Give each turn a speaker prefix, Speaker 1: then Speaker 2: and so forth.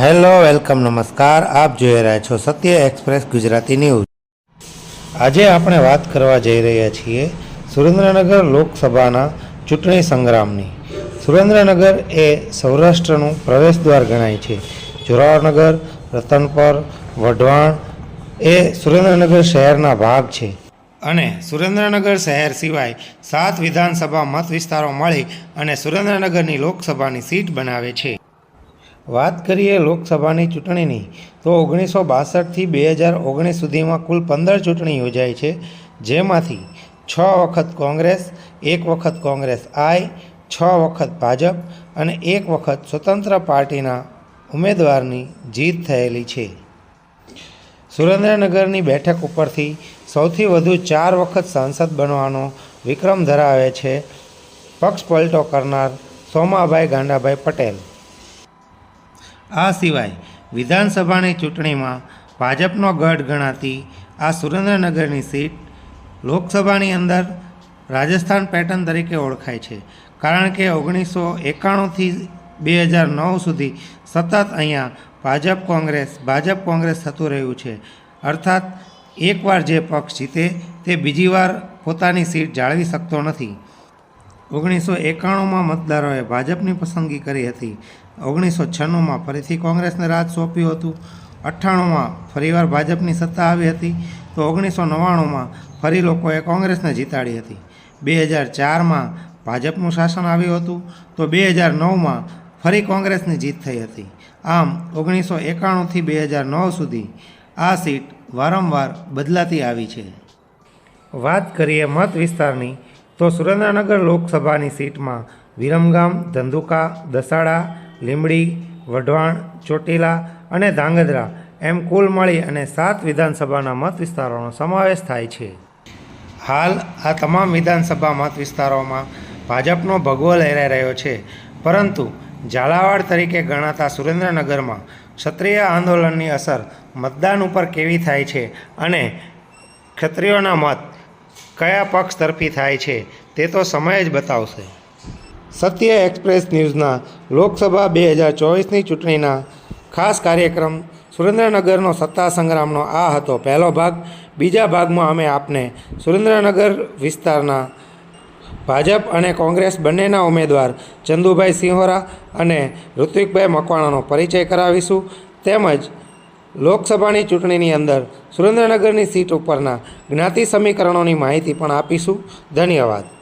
Speaker 1: Hello, welcome, નમસ્કાર. આપ જોઈ રહ્યા છો સત્ય એક્સપ્રેસ ગુજરાતી ન્યૂઝ. આજે આપણે વાત કરવા જઈ રહ્યા છીએ સુરેન્દ્રનગર લોકસભાના ચૂંટણી સંગ્રામની. સુરેન્દ્રનગર એ સૌરાષ્ટ્રનું પ્રવેશદ્વાર ગણાય છે. જોરાવરનગર, રતનપર, વઢવાણ એ સુરેન્દ્રનગર શહેરના ભાગ છે. અને સુરેન્દ્રનગર શહેર સિવાય સાત વિધાનસભા મત વિસ્તારો મળી અને સુરેન્દ્રનગરની લોકસભાની સીટ બનાવે છે. વાત કરીએ લોકસભાની ચૂંટણીની, તો ઓગણીસો બાસઠથી બે હજાર ઓગણીસ સુધીમાં કુલ પંદર ચૂંટણી યોજાઈ છે, જેમાંથી છ વખત કોંગ્રેસ, એક વખત કોંગ્રેસ આઈ, છ વખત ભાજપ અને એક વખત સ્વતંત્ર પાર્ટીના ઉમેદવારની જીત થયેલી છે. સુરેન્દ્રનગરની બેઠક ઉપરથી સૌથી વધુ ચાર વખત સાંસદ બનવાનો વિક્રમ ધરાવે છે, પક્ષ પલટો કરનાર સોમાભાઈ ગાંડાભાઈ પટેલ. આ સિવાય વિધાનસભાની ચૂંટણીમાં ભાજપનો ગઢ ગણાતી આ સુરેન્દ્રનગરની સીટ લોકસભાની અંદર રાજસ્થાન પેટર્ન તરીકે ઓળખાય છે. કારણ કે ઓગણીસો એકાણુંથી બે હજાર નવ સુધી સતત અહીંયા ભાજપ કોંગ્રેસ ભાજપ કોંગ્રેસ થતું રહ્યું છે. અર્થાત, એકવાર જે પક્ષ જીતે તે બીજી વાર પોતાની સીટ જાળવી શકતો નથી. ઓગણીસો એકાણુંમાં મતદારોએ ભાજપની પસંદગી કરી હતી. ઓગણીસો છન્નુંમાં ફરીથી કોંગ્રેસને રાજ સોંપ્યું હતું. અઠ્ઠાણુંમાં ફરીવાર ભાજપની સત્તા આવી હતી. તો ઓગણીસો નવ્વાણુંમાં ફરી લોકોએ કોંગ્રેસને જીતાડી હતી. બે હજાર ચારમાં ભાજપનું શાસન આવ્યું હતું. તો બે હજાર નવમાં ફરી કોંગ્રેસની જીત થઈ હતી. આમ ઓગણીસો એકાણુંથી બે હજાર નવ સુધી આ સીટ વારંવાર બદલાતી આવી છે. વાત કરીએ મત વિસ્તારની. તો સુરેન્દ્રનગર લોકસભાની સીટમાં વિરમગામ, ધંધુકા, દસાડા, લીંબડી, વઢવાણ, ચોટીલા અને ધાંગધ્રા એમ કુલ મળી અને સાત વિધાનસભાના મત વિસ્તારોનો સમાવેશ થાય છે. હાલ આ તમામ વિધાનસભા મત વિસ્તારોમાં ભાજપનો ભગવો લહેરાઈ રહ્યો છે. પરંતુ ઝાલાવાડ તરીકે ગણાતા સુરેન્દ્રનગરમાં ક્ષત્રિય આંદોલનની અસર મતદાન ઉપર કેવી થાય છે અને ક્ષત્રિયોના મત કયા પક્ષ તરફી થાય છે તે તો સમય જ બતાવશે. સત્ય એક્સપ્રેસ ન્યૂઝના લોકસભા બે હજાર ચોવીસની ચૂંટણીના ખાસ કાર્યક્રમ સુરેન્દ્રનગરનો સત્તા સંગ્રામનો આ હતો પહેલો ભાગ. બીજા ભાગમાં અમે આપને સુરેન્દ્રનગર વિસ્તારના ભાજપ અને કોંગ્રેસ બંનેના ઉમેદવાર ચંદુભાઈ સિંહોરા અને ઋત્વિકભાઈ મકવાણાનો પરિચય કરાવીશું. તેમજ લોકસભાની ચૂંટણીની અંદર સુરેન્દ્રનગરની સીટ ઉપરના જ્ઞાતિ સમીકરણોની માહિતી પણ આપીશું. ધન્યવાદ.